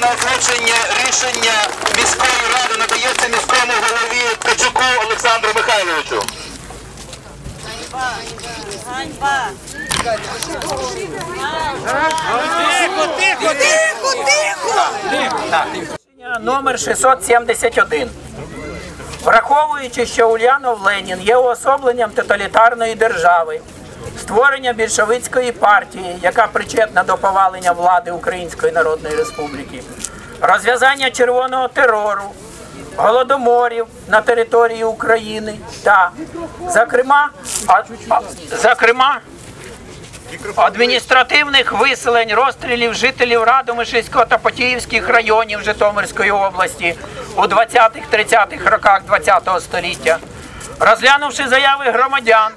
на озвучення рішення міської ради надається міському голові Ткачуку Олександру Михайловичу. Ганьба! Рішення Номер 671. Враховуючи, що Ульянов Ленін є уособленням тоталітарної держави, створення більшовицької партії, яка причетна до повалення влади Української Народної Республіки, розв'язання червоного терору, голодоморів на території України та, зокрема, а- а- зокрема адміністративних виселень, розстрілів жителів Радомишльського та Потіївських районів Житомирської області у 20-30-х роках ХХ століття, розглянувши заяви громадян,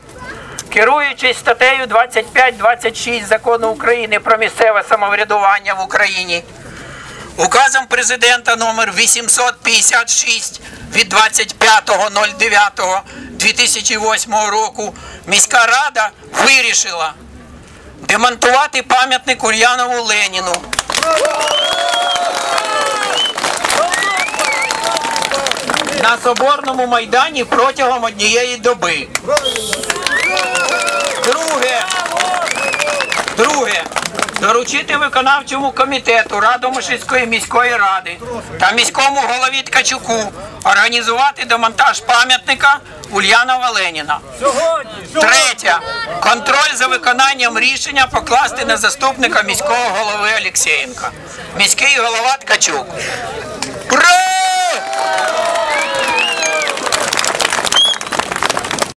керуючись статтею 25-26 закону України про місцеве самоврядування в Україні. Указом президента номер 856 від 25.09.2008 року міська рада вирішила демонтувати пам'ятник Ульянову Леніну. На Соборному майдані протягом однієї доби. Доручити виконавчому комітету Радомишльської міської ради та міському голові Ткачуку організувати демонтаж пам'ятника Ульянова Леніна. Третє. Контроль за виконанням рішення покласти на заступника міського голови Олексєєнка. Міський голова Ткачук.